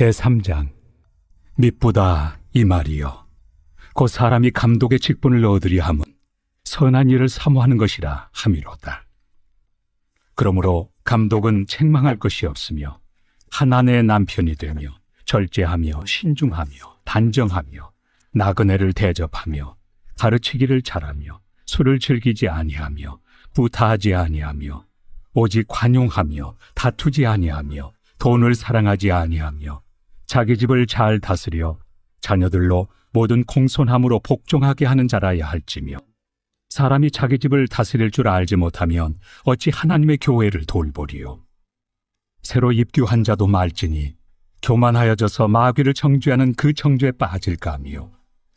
제3장 미쁘다 이 말이요 곧 사람이 감독의 직분을 얻으려 함은 선한 일을 사모하는 것이라 함이로다. 그러므로 감독은 책망할 것이 없으며 한 아내의 남편이 되며 절제하며 신중하며 단정하며 나그네를 대접하며 가르치기를 잘하며 술을 즐기지 아니하며 부타하지 아니하며 오직 관용하며 다투지 아니하며 돈을 사랑하지 아니하며 자기 집을 잘 다스려 자녀들로 모든 공손함으로 복종하게 하는 자라야 할지며 사람이 자기 집을 다스릴 줄 알지 못하면 어찌 하나님의 교회를 돌보리요? 새로 입교한 자도 말지니 교만하여져서 마귀를 청주하는 그 청주에 빠질까 하며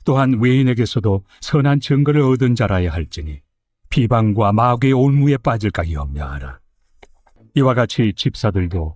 또한 외인에게서도 선한 증거를 얻은 자라야 할지니 비방과 마귀의 올무에 빠질까 염려하라. 이와 같이 집사들도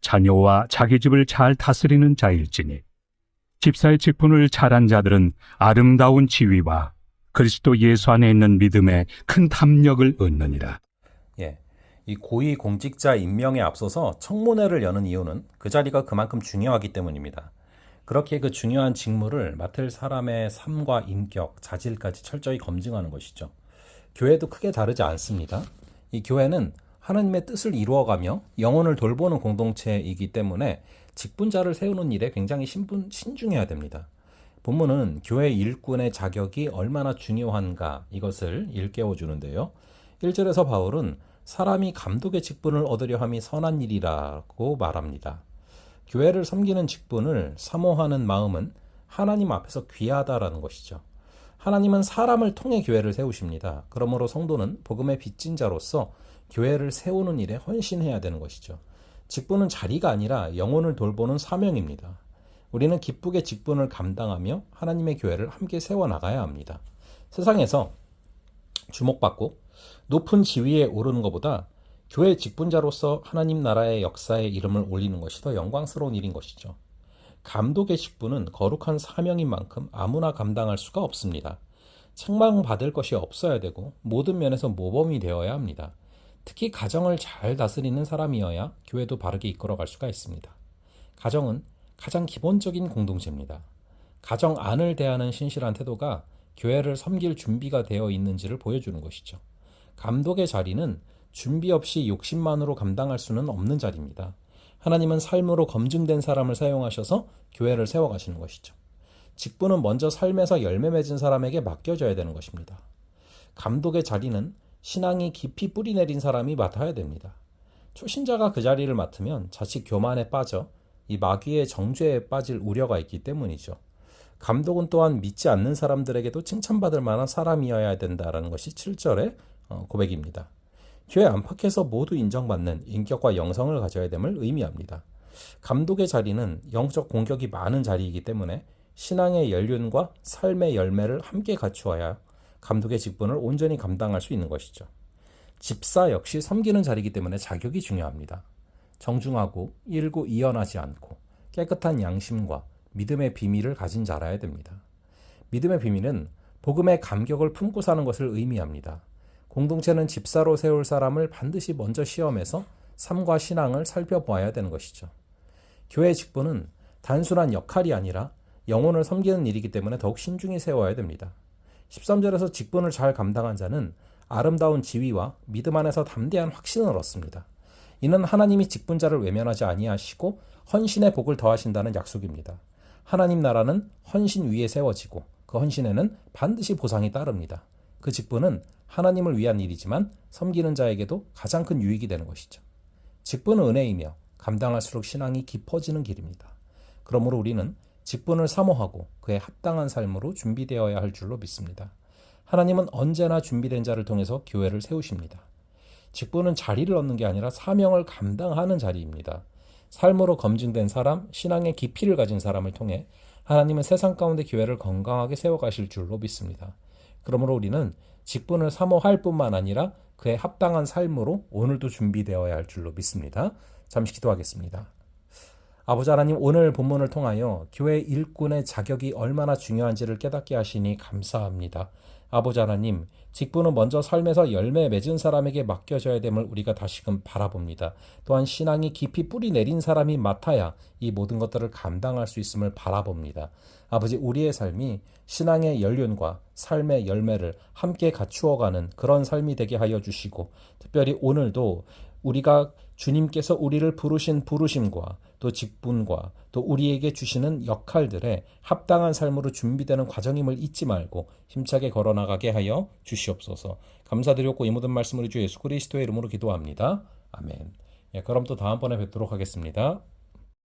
자녀와 자기 집을 잘 다스리는 자일지니 집사의 직분을 잘한 자들은 아름다운 지위와 그리스도 예수 안에 있는 믿음에 큰 탐력을 얻느니라. 예. 이 고위 공직자 임명에 앞서서 청문회를 여는 이유는 그 자리가 그만큼 중요하기 때문입니다. 그렇게 그 중요한 직무를 맡을 사람의 삶과 인격, 자질까지 철저히 검증하는 것이죠. 교회도 크게 다르지 않습니다. 이 교회는 하나님의 뜻을 이루어가며 영혼을 돌보는 공동체이기 때문에 직분자를 세우는 일에 굉장히 신분, 신중해야 됩니다. 본문은 교회 일꾼의 자격이 얼마나 중요한가 이것을 일깨워 주는데요. 1절에서 바울은 사람이 감독의 직분을 얻으려 함이 선한 일이라고 말합니다. 교회를 섬기는 직분을 사모하는 마음은 하나님 앞에서 귀하다라는 것이죠. 하나님은 사람을 통해 교회를 세우십니다. 그러므로 성도는 복음의 빚진 자로서 교회를 세우는 일에 헌신해야 되는 것이죠. 직분은 자리가 아니라 영혼을 돌보는 사명입니다. 우리는 기쁘게 직분을 감당하며 하나님의 교회를 함께 세워나가야 합니다. 세상에서 주목받고 높은 지위에 오르는 것보다 교회 직분자로서 하나님 나라의 역사에 이름을 올리는 것이 더 영광스러운 일인 것이죠. 감독의 직분은 거룩한 사명인 만큼 아무나 감당할 수가 없습니다. 책망받을 것이 없어야 되고 모든 면에서 모범이 되어야 합니다. 특히 가정을 잘 다스리는 사람이어야 교회도 바르게 이끌어갈 수가 있습니다. 가정은 가장 기본적인 공동체입니다. 가정 안을 대하는 신실한 태도가 교회를 섬길 준비가 되어 있는지를 보여주는 것이죠. 감독의 자리는 준비 없이 욕심만으로 감당할 수는 없는 자리입니다. 하나님은 삶으로 검증된 사람을 사용하셔서 교회를 세워가시는 것이죠. 직분은 먼저 삶에서 열매 맺은 사람에게 맡겨져야 되는 것입니다. 감독의 자리는 신앙이 깊이 뿌리 내린 사람이 맡아야 됩니다. 초신자가 그 자리를 맡으면 자칫 교만에 빠져 이 마귀의 정죄에 빠질 우려가 있기 때문이죠. 감독은 또한 믿지 않는 사람들에게도 칭찬받을 만한 사람이어야 된다라는 것이 7절의 어, 고백입니다. 교회 안팎에서 모두 인정받는 인격과 영성을 가져야 됨을 의미합니다. 감독의 자리는 영적 공격이 많은 자리이기 때문에 신앙의 연륜과 삶의 열매를 함께 갖추어야 감독의 직분을 온전히 감당할 수 있는 것이죠. 집사 역시 섬기는 자리이기 때문에 자격이 중요합니다. 정중하고 일구 이연하지 않고 깨끗한 양심과 믿음의 비밀을 가진 자라야 됩니다. 믿음의 비밀은 복음의 감격을 품고 사는 것을 의미합니다. 공동체는 집사로 세울 사람을 반드시 먼저 시험해서 삶과 신앙을 살펴보아야 되는 것이죠. 교회 직분은 단순한 역할이 아니라 영혼을 섬기는 일이기 때문에 더욱 신중히 세워야 됩니다. 13절에서 직분을 잘 감당한 자는 아름다운 지위와 믿음 안에서 담대한 확신을 얻습니다. 이는 하나님이 직분자를 외면하지 아니하시고 헌신의 복을 더하신다는 약속입니다. 하나님 나라는 헌신 위에 세워지고 그 헌신에는 반드시 보상이 따릅니다. 그 직분은 하나님을 위한 일이지만 섬기는 자에게도 가장 큰 유익이 되는 것이죠. 직분은 은혜이며 감당할수록 신앙이 깊어지는 길입니다. 그러므로 우리는 직분을 사모하고 그에 합당한 삶으로 준비되어야 할 줄로 믿습니다. 하나님은 언제나 준비된 자를 통해서 교회를 세우십니다. 직분은 자리를 얻는 게 아니라 사명을 감당하는 자리입니다. 삶으로 검증된 사람, 신앙의 깊이를 가진 사람을 통해 하나님은 세상 가운데 교회를 건강하게 세워가실 줄로 믿습니다. 그러므로 우리는 직분을 사모할 뿐만 아니라 그에 합당한 삶으로 오늘도 준비되어야 할 줄로 믿습니다. 잠시 기도하겠습니다. 아버지 하나님 오늘 본문을 통하여 교회 일꾼의 자격이 얼마나 중요한지를 깨닫게 하시니 감사합니다. 아버지 하나님, 직분은 먼저 삶에서 열매 맺은 사람에게 맡겨져야 됨을 우리가 다시금 바라봅니다. 또한 신앙이 깊이 뿌리 내린 사람이 맡아야 이 모든 것들을 감당할 수 있음을 바라봅니다. 아버지, 우리의 삶이 신앙의 연륜과 삶의 열매를 함께 갖추어가는 그런 삶이 되게 하여 주시고, 특별히 오늘도 우리가 주님께서 우리를 부르신 부르심과 또 직분과 또 우리에게 주시는 역할들에 합당한 삶으로 준비되는 과정임을 잊지 말고 힘차게 걸어나가게 하여 주시옵소서. 감사드렸고 이 모든 말씀을 주 예수 그리스도의 이름으로 기도합니다. 아멘. 예, 그럼 또 다음번에 뵙도록 하겠습니다.